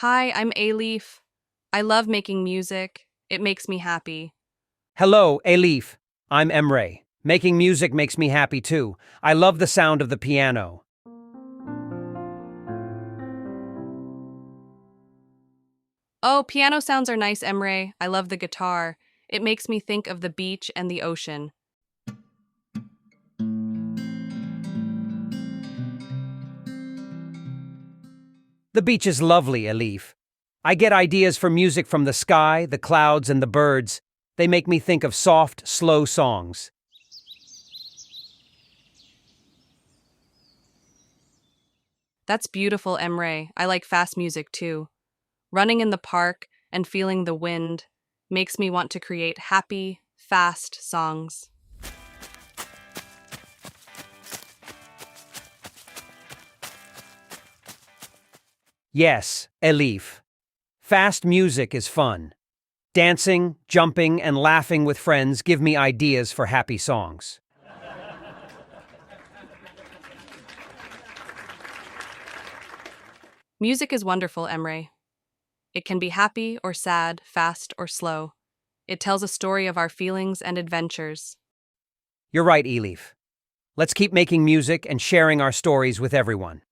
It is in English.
Hi, I'm A-Leaf. I love making music. It makes me happy. Hello, Elif. I'm Emre. Making music makes me happy too. I love the sound of the piano. Oh, piano sounds are nice, Emre. I love the guitar. It makes me think of the beach and the ocean. The beach is lovely, Elif. I get ideas for music from the sky, the clouds, and the birds. They make me think of soft, slow songs. That's beautiful, Emre. I like fast music too. Running in the park and feeling the wind makes me want to create happy, fast songs. Yes, Elif. Fast music is fun. Dancing, jumping, and laughing with friends give me ideas for happy songs. Music is wonderful, Emre. It can be happy or sad, fast or slow. It tells a story of our feelings and adventures. You're right, Elif. Let's keep making music and sharing our stories with everyone.